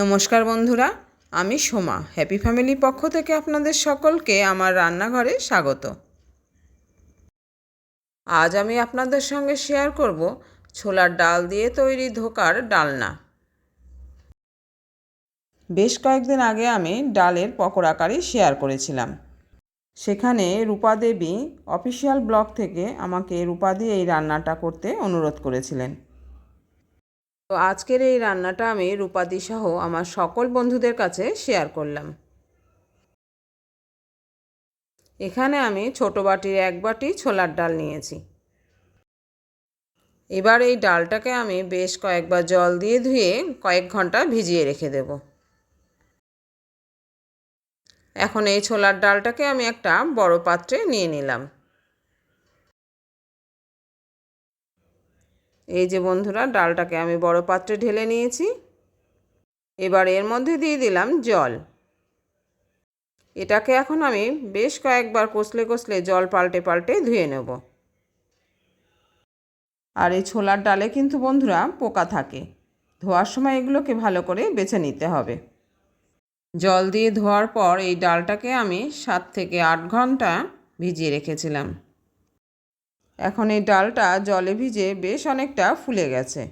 নমস্কার বন্ধুরা, আমি সোমা। হ্যাপি ফ্যামিলির পক্ষ থেকে আপনাদের সকলকে আমার রান্নাঘরে স্বাগত। আজ আমি আপনাদের সঙ্গে শেয়ার করব ছোলার ডাল দিয়ে তৈরি ধোকার ডালনা। বেশ কয়েকদিন আগে আমি ডালের পকোড়া কারি শেয়ার করেছিলাম। সেখানে রূপা দেবী অফিসিয়াল ব্লগ থেকে আমাকে রূপা দিয়ে এই রান্নাটা করতে অনুরোধ করেছিলেন। তো আজকের এই রান্নাটা আমি রূপাদি সহ আমার সকল বন্ধুদের কাছে শেয়ার করলাম। এখানে আমি ছোট বাটির এক বাটি ছোলার ডাল নিয়েছি। এবার এই ডালটাকে আমি বেশ কয়েকবার জল দিয়ে ধুয়ে কয়েক ঘণ্টা ভিজিয়ে রেখে দেব। এখন এই ছোলার ডালটাকে আমি একটা বড় পাত্রে নিয়ে নিলাম। এই যে বন্ধুরা, ডালটাকে আমি বড় পাত্রে ঢেলে নিয়েছি। এবার এর মধ্যে দিয়ে দিলাম জল। এটাকে এখন আমি বেশ কয়েকবার কষলে কষলে জল পাল্টে পাল্টে ধুয়ে নেব। আর এই ছোলার ডালে কিন্তু বন্ধুরা পোকা থাকে। ধোয়ার সময় এগুলোকে ভালো করে বেছে নিতে হবে। জল দিয়ে ধোয়ার পর এই ডালটাকে আমি সাত থেকে আট ঘণ্টা ভিজিয়ে রেখেছিলাম। এখন এই ডালটা জলে ভিজে বেশ অনেকটা ফুলে গেছে।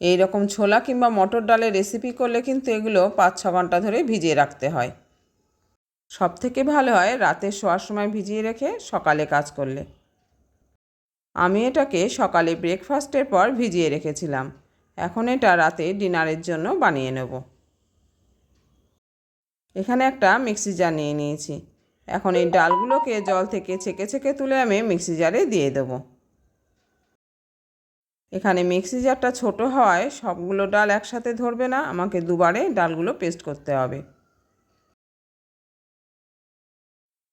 এই রকম ছোলা কিংবা মটর ডালের রেসিপি করলে কিন্তু এগুলো পাঁচ ছ ঘণ্টা ধরে ভিজিয়ে রাখতে হয়। সব থেকে ভালো হয় রাতে শোয়ার সময় ভিজিয়ে রেখে সকালে কাজ করলে। আমি এটাকে সকালে ব্রেকফাস্টের পর ভিজিয়ে রেখেছিলাম। এখন এটা রাতে ডিনারের জন্য বানিয়ে নেব। এখানে একটা মিক্সি জার নিয়ে নিয়েছি। এখন এই ডালগুলোকে জল থেকে ছেঁকে ছেঁকে তুলে আমি মিক্সি জারে দিয়ে দেবো। এখানে মিক্সি জারটা ছোট হওয়ায় সবগুলো ডাল একসাথে ধরবে না, আমাকে দুবারে ডালগুলো পেস্ট করতে হবে।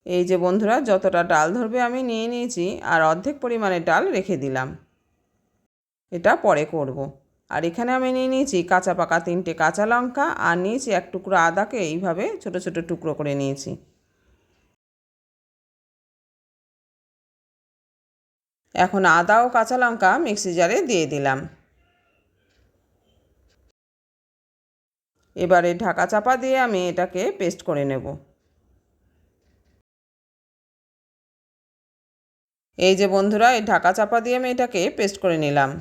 এই যে বন্ধুরা, যতটা ডাল ধরবে আমি নিয়ে নিয়েছি, আর অর্ধেক পরিমাণে ডাল রেখে দিলাম। এটা পরে করব। আর এখানে আমি নিয়ে নিয়েছি কাঁচা পাকা তিনটে কাঁচা লঙ্কা, আর নিয়েছি এক টুকরো আদাকে, এইভাবে ছোট ছোট টুকরো করে নিয়েছি। এখন আদা ও কাঁচা লঙ্কা মিক্সি জারে দিয়ে দিলাম। এবারে ঢাকা চাপা দিয়ে আমি এটাকে পেস্ট করে নেব। এই যে বন্ধুরা, এই ঢাকা চাপা দিয়ে আমি এটাকে পেস্ট করে নিলাম।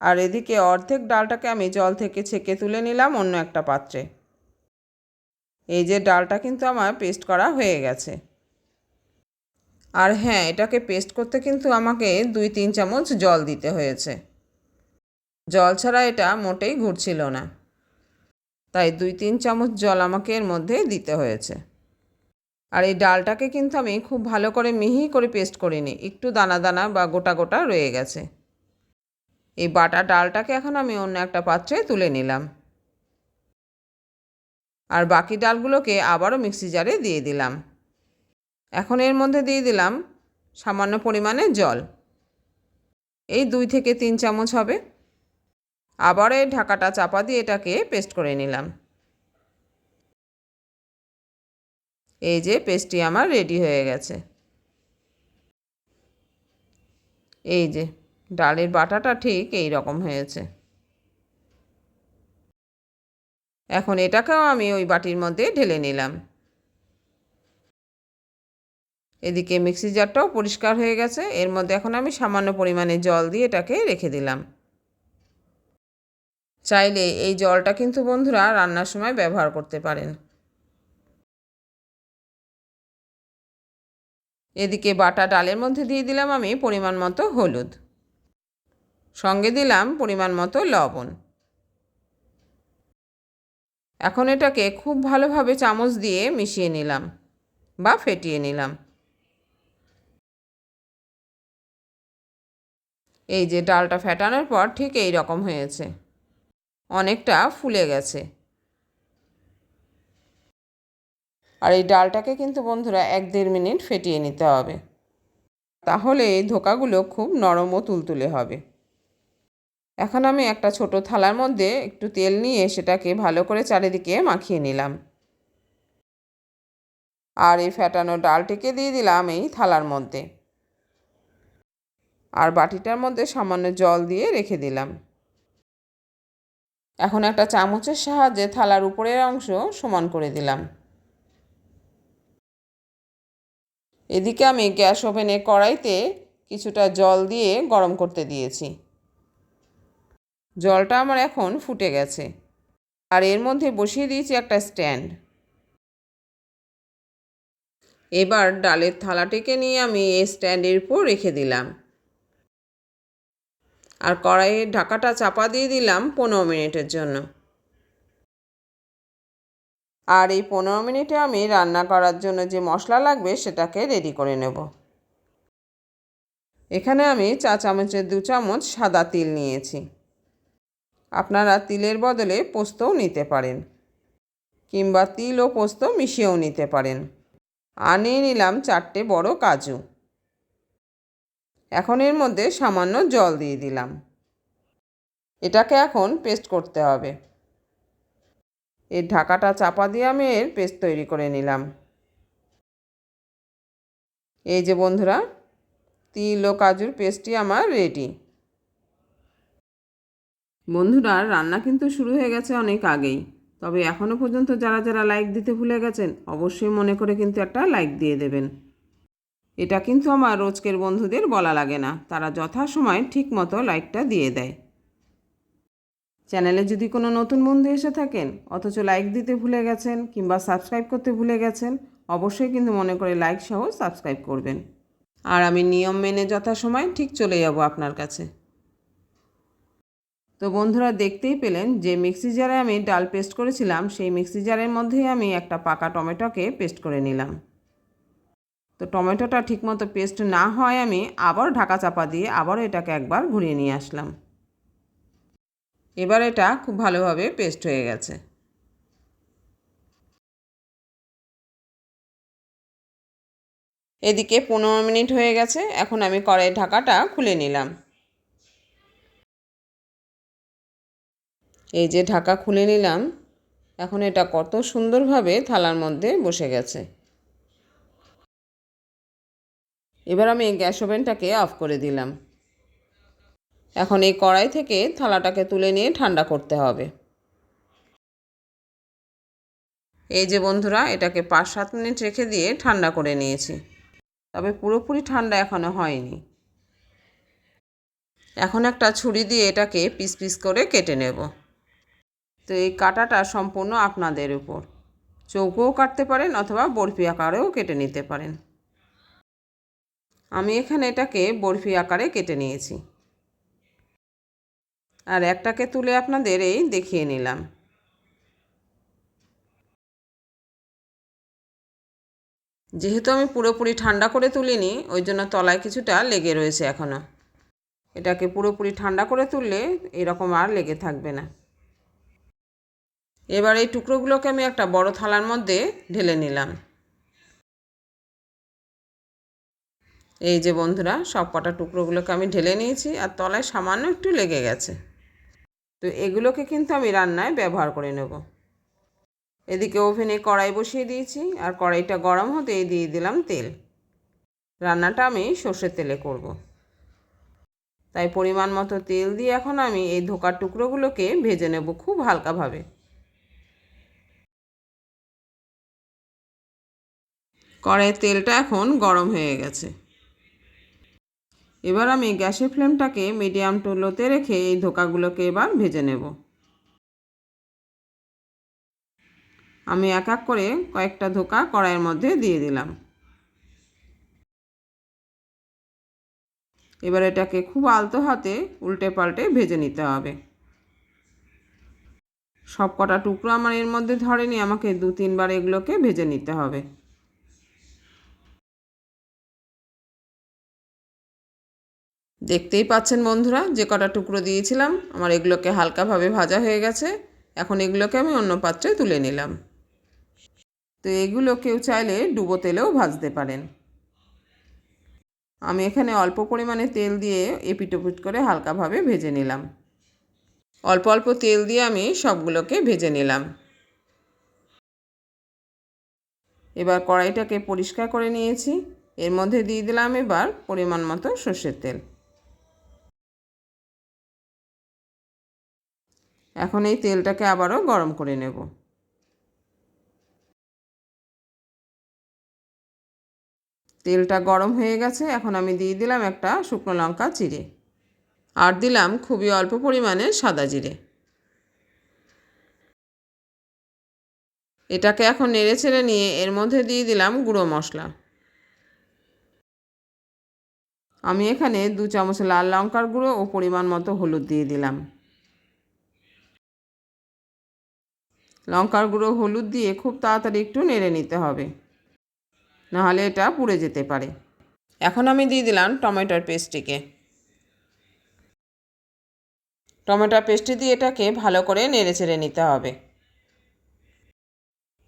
আর এদিকে অর্ধেক ডালটাকে আমি জল থেকে ছেঁকে তুলে নিলাম অন্য একটা পাত্রে। এই যে ডালটা কিন্তু আমার পেস্ট করা হয়ে গেছে। আর হ্যাঁ এটাকে পেস্ট করতে কিন্তু আমাকে দুই তিন চামচ জল দিতে হয়েছে। জল ছাড়া এটা মোটেই ঘুরছিল না। তাই দুই তিন চামচ জল আমাকে এর মধ্যে দিতে হয়েছে। আর এই ডালটাকে কিন্তু আমি খুব ভালো করে মিহি করে পেস্ট করিনি, একটু দানা দানা বা গোটা গোটা রয়ে গেছে। এই বাটা ডালটাকে এখন আমি অন্য একটা পাত্রে তুলে নিলাম। আর বাকি ডালগুলোকে আবারও মিক্সি জারে দিয়ে দিলাম। এখন এর মধ্যে দিয়ে দিলাম সামান্য পরিমাণে জল। এই দুই থেকে তিন চামচ হবে। আবার এই ঢাকাটা চাপা দিয়ে এটাকে পেস্ট করে নিলাম। এই যে পেস্টটি আমার রেডি হয়ে গেছে। এই যে ডালের বাটাটা ঠিক এই রকম হয়েছে। এখন এটাকেও আমি ওই বাটির মধ্যে ঢেলে নিলাম। এদিকে মিক্সি জারটাও পরিষ্কার হয়ে গেছে। এর মধ্যে এখন আমি সামান্য পরিমাণে জল দিয়ে এটাকে রেখে দিলাম। চাইলে এই জলটা কিন্তু বন্ধুরা রান্নার সময় ব্যবহার করতে পারেন। এদিকে বাটা ডালের মধ্যে দিয়ে দিলাম আমি পরিমাণ মতো হলুদ। সঙ্গে দিলাম পরিমাণ মতো লবণ। এখন এটাকে খুব ভালোভাবে চামচ দিয়ে মিশিয়ে নিলাম বা ফেটিয়ে নিলাম। এই যে ডালটা ফেটানোর পর ঠিক এই রকম হয়েছে। অনেকটা ফুলে গেছে। আর এই ডালটাকে কিন্তু বন্ধুরা এক দেড় মিনিট ফেটিয়ে নিতে হবে। তাহলে এই ধোকাগুলো খুব নরম ও তুলতুলে হবে। এখন আমি একটা ছোট থালার মধ্যে একটু তেল নিয়ে সেটাকে ভালো করে চারিদিকে মাখিয়ে নিলাম। আর এই ফ্যাটানো ডালটিকে দিয়ে দিলাম এই থালার মধ্যে। আর বাটিটার মধ্যে সামান্য জল দিয়ে রেখে দিলাম। এখন একটা চামচের সাহায্যে থালার উপরের অংশ সমান করে দিলাম। এদিকে আমি গ্যাস ওভেনে কড়াইতে কিছুটা জল দিয়ে গরম করতে দিয়েছি। জলটা আমার এখন ফুটে গেছে। আর এর মধ্যে বসিয়ে দিয়েছি একটা স্ট্যান্ড। এবার ডালের থালাটিকে নিয়ে আমি এই স্ট্যান্ডের উপর রেখে দিলাম। আর কড়াইয়ের ঢাকাটা চাপা দিয়ে দিলাম পনেরো মিনিটের জন্য। আর এই পনেরো মিনিটে আমি রান্না করার জন্য যে মশলা লাগবে সেটাকে রেডি করে নেব। এখানে আমি চা চামচের দু চামচ সাদা তিল নিয়েছি। আপনারা তিলের বদলে পোস্তও নিতে পারেন কিংবা তিল ও পোস্ত মিশিয়েও নিতে পারেন। আর নিয়ে নিলাম চারটে বড় কাজু। এখন এর মধ্যে সামান্য জল দিয়ে দিলাম। এটাকে এখন পেস্ট করতে হবে। এর ঢাকাটা চাপা দিয়ে আমি এর পেস্ট তৈরি করে নিলাম। এই যে বন্ধুরা, তিল ও কাজুর পেস্টটি আমার রেডি বন্ধুরা, রান্না কিন্তু শুরু হয়ে গেছে অনেক আগেই। তবে এখনও পর্যন্ত যারা যারা লাইক দিতে ভুলে গেছেন, অবশ্যই মনে করে কিন্তু একটা লাইক দিয়ে দেবেন। এটা কিন্তু আমার রোজকের বন্ধুদের বলা লাগে না। তারা যথাসময় ঠিক মতো লাইকটা দিয়ে দেয়। চ্যানেলে যদি কোনো নতুন বন্ধু এসে থাকেন, অথচ লাইক দিতে ভুলে গেছেন কিংবা সাবস্ক্রাইব করতে ভুলে গেছেন, অবশ্যই কিন্তু মনে করে লাইক সহ সাবস্ক্রাইব করবেন। আর আমি নিয়ম মেনে যথাসময় ঠিক চলে যাব আপনার কাছে। তো বন্ধুরা দেখতেই পেলেন যে মিক্সি জারে আমি ডাল পেস্ট করেছিলাম, সেই মিক্সি জারের মধ্যেই আমি একটা পাকা টমেটোকে পেস্ট করে নিলাম। তো টমেটোটা ঠিকমতো পেস্ট না হয় আমি আবার ঢাকা চাপা দিয়ে আবারও এটাকে একবার ঘুরিয়ে নিয়ে আসলাম। এবার এটা খুব ভালোভাবে পেস্ট হয়ে গেছে। এদিকে পনেরো মিনিট হয়ে গেছে, এখন আমি কড়াই ঢাকাটা খুলে নিলাম। এই যে ঢাকা খুলে নিলাম, এখন এটা কত সুন্দরভাবে থালার মধ্যে বসে গেছে। এবার আমি গ্যাস ওভেনটাকে অফ করে দিলাম। এখন এই কড়াই থেকে থালাটাকে তুলে নিয়ে ঠান্ডা করতে হবে। এই যে বন্ধুরা, এটাকে পাঁচ সাত মিনিট রেখে দিয়ে ঠান্ডা করে নিয়েছি। তবে পুরোপুরি ঠান্ডা এখনও হয়নি। এখন একটা ছুরি দিয়ে এটাকে পিস পিস করে কেটে নেব। তো এই কাটাটা সম্পূর্ণ আপনাদের উপর। চৌকোও কাটতে পারেন অথবা বরফি আকারেও কেটে নিতে পারেন। আমি এখানে এটাকে বরফি আকারে কেটে নিয়েছি। আর একটাকে তুলে আপনাদের এই দেখিয়ে নিলাম। যেহেতু আমি পুরোপুরি ঠান্ডা করে তুলিনি, ওই জন্য তলায় কিছুটা লেগে রয়েছে এখনও এটাকে পুরোপুরি ঠান্ডা করে তুললে এরকম আর লেগে থাকবে না। এবার এই টুকরোগুলোকে আমি একটা বড় থালার মধ্যে ঢেলে নিলাম। এই যে বন্ধুরা, সব কটা টুকরোগুলোকে আমি ঢেলে নিয়েছি আর তলায় সামান্য একটু লেগে গেছে। তো এগুলোকে কিন্তু আমি রান্নায় ব্যবহার করে নেব। এদিকে ওভেনে কড়াই বসিয়ে দিয়েছি আর কড়াইটা গরম হতেই দিয়ে দিলাম তেল। রান্নাটা আমি সর্ষের তেলে করব। তাই পরিমাণ মতো তেল দিয়ে এখন আমি এই ধোকার টুকরোগুলোকে ভেজে নেব খুব হালকাভাবে। কড়াইয়ের তেলটা এখন গরম হয়ে গেছে। এবার আমি গ্যাসের ফ্লেমটাকে মিডিয়াম টু লোতে রেখে এই ধোকাগুলোকে এবার ভেজে নেব। আমি এক এক করে কয়েকটা ধোকা কড়াইয়ের মধ্যে দিয়ে দিলাম। এবার এটাকে খুব আলতো হাতে উল্টে পাল্টে ভেজে নিতে হবে। সব কটা টুকরো আমার এর মধ্যে ধরেনি, আমাকে দু তিনবার এগুলোকে ভেজে নিতে হবে। দেখতেই পাচ্ছেন বন্ধুরা, যে কটা টুকরো দিয়েছিলাম, আমার এগুলোকে হালকাভাবে ভাজা হয়ে গেছে। এখন এগুলোকে আমি অন্য পাত্রে তুলে নিলাম। তো এগুলো কেউ চাইলে ডুবো তেলেও ভাজতে পারেন। আমি এখানে অল্প পরিমাণে তেল দিয়ে এপিটোপিট করে হালকাভাবে ভেজে নিলাম। অল্প অল্প তেল দিয়ে আমি সবগুলোকে ভেজে নিলাম। এবার কড়াইটাকে পরিষ্কার করে নিয়েছি। এর মধ্যে দিয়ে দিলাম এবার পরিমাণ মতো সর্ষের তেল। এখন এই তেলটাকে আবারও গরম করে নেব। তেলটা গরম হয়ে গেছে, এখন আমি দিয়ে দিলাম একটা শুকনো লঙ্কা চিড়ে। আর দিলাম খুবই অল্প পরিমাণে সাদা জিরে। এটাকে এখন নেড়ে ছেড়ে নিয়ে এর মধ্যে দিয়ে দিলাম গুঁড়ো মশলা। আমি এখানে দু চামচ লাল লঙ্কার গুঁড়ো ও পরিমাণ মতো হলুদ দিয়ে দিলাম। লঙ্কার গুঁড়ো, হলুদ দিয়ে খুব তাড়াতাড়ি একটু নেড়ে নিতে হবে। নাহলে এটা পুড়ে যেতে পারে। এখন আমি দিয়ে দিলাম টমেটোর পেস্টটিকে। টমেটোর পেস্টটি দিয়ে এটাকে ভালো করে নেড়ে চেড়ে নিতে হবে।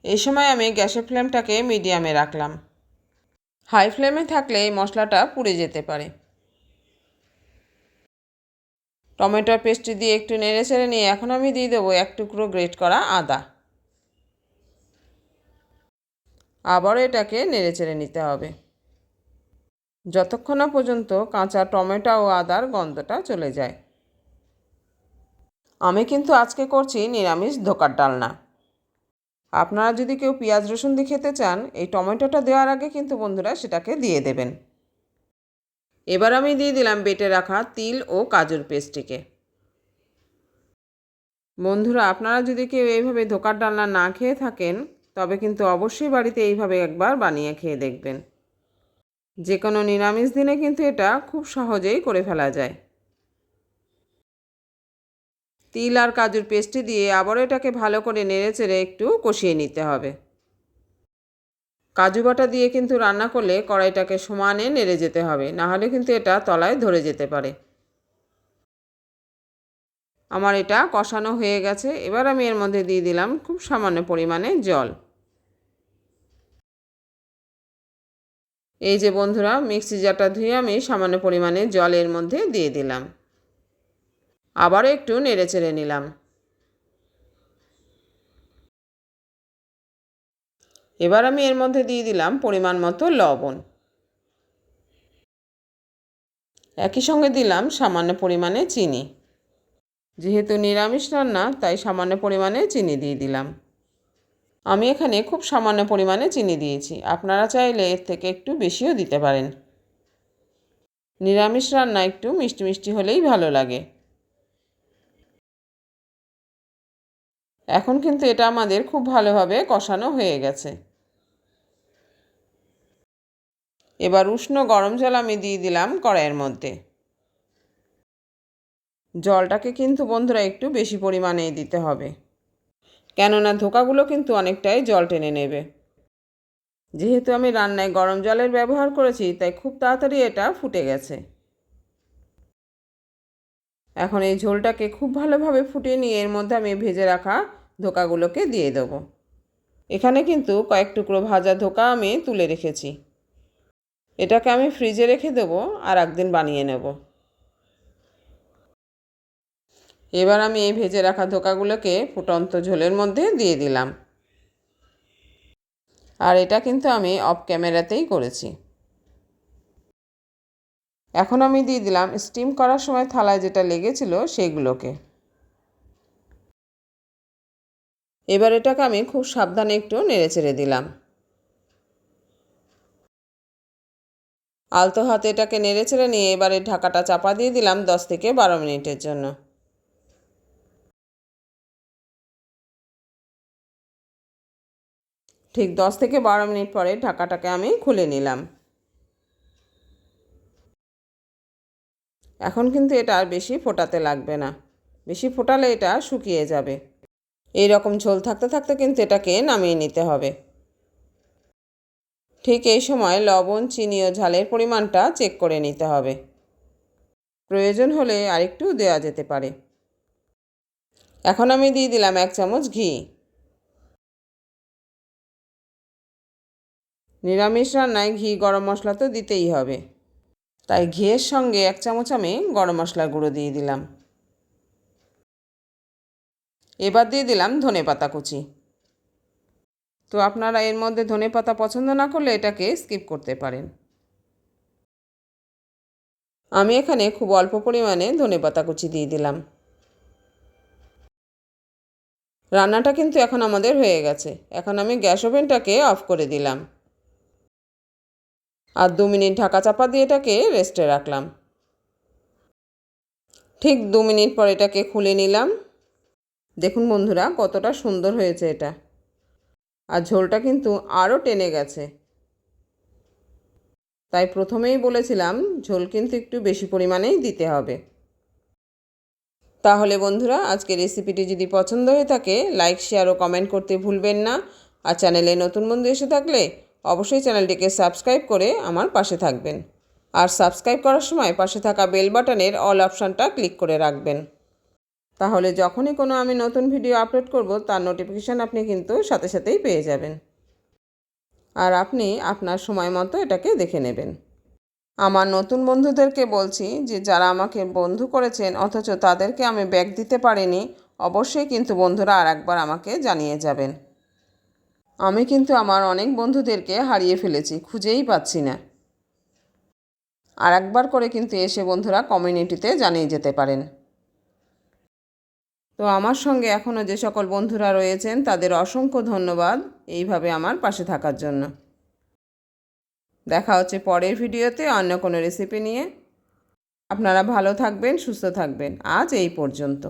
এই সময় আমি গ্যাসের ফ্লেমটাকে মিডিয়ামে রাখলাম। হাই ফ্লেমে থাকলে মশলাটা পুড়ে যেতে পারে। টমেটোর পেস্টটি দিয়ে একটু নেড়ে চেড়ে নিয়ে এখন আমি দিয়ে দেবো এক টুকরো গ্রেট করা আদা। আবারও এটাকে নেড়ে চেড়ে নিতে হবে। যতক্ষণ পর্যন্ত কাঁচা টমেটো ও আদার গন্ধটা চলে যায়। আমি কিন্তু আজকে করছি নিরামিষ ধোকার ডালনা। আপনারা যদি কেউ পেঁয়াজ রসুন দিয়ে খেতে চান, এই টমেটোটা দেওয়ার আগে কিন্তু বন্ধুরা সেটাকে দিয়ে দেবেন। এবার আমি দিয়ে দিলাম বেটে রাখা তিল ও কাজুর পেস্টটিকে। বন্ধুরা, আপনারা যদি কেউ এইভাবে ধোকার ডালনা না খেয়ে থাকেন, তবে কিন্তু অবশ্যই বাড়িতে এইভাবে একবার বানিয়ে খেয়ে দেখবেন। যে কোনো নিরামিষ দিনে কিন্তু এটা খুব সহজেই করে ফেলা যায়। তিল আর কাজুর পেস্টটি দিয়ে আবারও এটাকে ভালো করে নেড়ে চেড়ে একটু কষিয়ে নিতে হবে। কাজু বাটা দিয়ে কিন্তু রান্না করলে কড়াইটাকে সমানে নেড়ে যেতে হবে নাহলে কিন্তু এটা তলায় ধরে যেতে পারে। আমার এটা কষানো হয়ে গেছে, এবার আমি এর মধ্যে দিয়ে দিলাম খুব সামান্য পরিমাণে জল। এই যে বন্ধুরা, মিক্সি জারটা ধুয়ে আমি সামান্য পরিমাণে জল এর মধ্যে দিয়ে দিলাম। আবারও একটু নেড়ে চেড়ে নিলাম। এবার আমি এর মধ্যে দিয়ে দিলাম পরিমাণ মতো লবণ। একই সঙ্গে দিলাম সামান্য পরিমাণে চিনি। যেহেতু নিরামিষ রান্না, তাই সামান্য পরিমাণে চিনি দিয়ে দিলাম। আমি এখানে খুব সামান্য পরিমাণে চিনি দিয়েছি। আপনারা চাইলে এর থেকে একটু বেশিও দিতে পারেন। নিরামিষ রান্না একটু মিষ্টি মিষ্টি হলেই ভালো লাগে। এখন কিন্তু এটা আমাদের খুব ভালোভাবে কষানো হয়ে গেছে। এবার উষ্ণ গরম জল আমি দিয়ে দিলাম কড়াইয়ের মধ্যে। জলটাকে কিন্তু বন্ধুরা একটু বেশি পরিমাণেই দিতে হবে। কেননা ধোকাগুলো কিন্তু অনেকটাই জল টেনে নেবে। যেহেতু আমি রান্নায় গরম জলের ব্যবহার করেছি, তাই খুব তাড়াতাড়ি এটা ফুটে গেছে। এখন এই ঝোলটাকে খুব ভালোভাবে ফুটিয়ে নিয়ে এর মধ্যে আমি ভেজে রাখা ধোকাগুলোকে দিয়ে দেবো। এখানে কিন্তু কয়েক টুকরো ভাজা ধোকা আমি তুলে রেখেছি। এটাকে আমি ফ্রিজে রেখে দেবো আর একদিন বানিয়ে নেব। এবার আমি এই ভেজে রাখা ধোকাগুলোকে ফুটন্ত ঝোলের মধ্যে দিয়ে দিলাম। আর এটা কিন্তু আমি অফ ক্যামেরাতেই করেছি। এখন আমি দিয়ে দিলাম স্টিম করার সময় থালায় যেটা লেগেছিল সেগুলোকে। এবার এটাকে আমি খুব সাবধানে একটু নেড়ে চেড়ে দিলাম। আলতো হাতে এটাকে নেড়ে চেড়ে নিয়ে এবারে ঢাকাটা চাপা দিয়ে দিলাম দশ থেকে বারো মিনিটের জন্য। ঠিক দশ থেকে বারো মিনিট পরে ঢাকাটাকে আমি খুলে নিলাম। এখন কিন্তু এটা আর বেশি ফোটাতে লাগবে না। বেশি ফোটালে এটা শুকিয়ে যাবে। এই রকম ঝোল থাকতে থাকতে কিন্তু এটাকে নামিয়ে নিতে হবে। ঠিক এই সময় লবণ, চিনি ও ঝালের পরিমাণটা চেক করে নিতে হবে। প্রয়োজন হলে আরেকটু দেওয়া যেতে পারে। এখন আমি দিয়ে দিলাম এক চামচ ঘি। নিরামিষ রান্নায় ঘি, গরম মশলা তো দিতেই হবে। তাই ঘিয়ের সঙ্গে এক চামচ আমি গরম মশলার গুঁড়ো দিয়ে দিলাম। এবার দিয়ে দিলাম ধনে পাতা কুচি। তো আপনারা এর মধ্যে ধনে পাতা পছন্দ না করলে এটাকে স্কিপ করতে পারেন। আমি এখানে খুব অল্প পরিমাণে ধনে পাতা কুচি দিয়ে দিলাম। রান্নাটা কিন্তু এখন আমাদের হয়ে গেছে। এখন আমি গ্যাস ওভেনটাকে অফ করে দিলাম। আর দু মিনিট ঢাকা চাপা দিয়ে এটাকে রেস্টে রাখলাম। ঠিক দু মিনিট পর এটাকে খুলে নিলাম। দেখুন বন্ধুরা, কতটা সুন্দর হয়েছে এটা। আর ঝোলটা কিন্তু আরও টেনে গেছে। তাই প্রথমেই বলেছিলাম, ঝোল কিন্তু একটু বেশি পরিমাণেই দিতে হবে। তাহলে বন্ধুরা আজকে রেসিপিটি যদি পছন্দ হয়ে থাকে, লাইক, শেয়ার ও কমেন্ট করতে ভুলবেন না। আর চ্যানেলে নতুন বন্ধু এসে থাকলে অবশ্যই চ্যানেলটিকে সাবস্ক্রাইব করে আমার পাশে থাকবেন। আর সাবস্ক্রাইব করার সময় পাশে থাকা বেল বাটনের অল অপশানটা ক্লিক করে রাখবেন। তাহলে যখনই কোনো আমি নতুন ভিডিও আপলোড করব, তার নোটিফিকেশান আপনি কিন্তু সাথে সাথেই পেয়ে যাবেন। আর আপনি আপনার সময় মতো এটাকে দেখে নেবেন। আমার নতুন বন্ধুদেরকে বলছি যে, যারা আমাকে বন্ধু করেছেন, অথচ তাদেরকে আমি ব্যাগ দিতে পারিনি, অবশ্যই কিন্তু বন্ধুরা আর একবার আমাকে জানিয়ে যাবেন। আমি কিন্তু আমার অনেক বন্ধুদেরকে হারিয়ে ফেলেছি, খুঁজেই পাচ্ছি না। আর একবার করে কিন্তু এসে বন্ধুরা কমিউনিটিতে জানিয়ে যেতে পারেন। তো আমার সঙ্গে এখনও যে সকল বন্ধুরা রয়েছেন, তাদের অসংখ্য ধন্যবাদ এইভাবে আমার পাশে থাকার জন্য। দেখা হচ্ছে পরের ভিডিওতে অন্য কোনো রেসিপি নিয়ে। আপনারা ভালো থাকবেন, সুস্থ থাকবেন। আজ এই পর্যন্ত।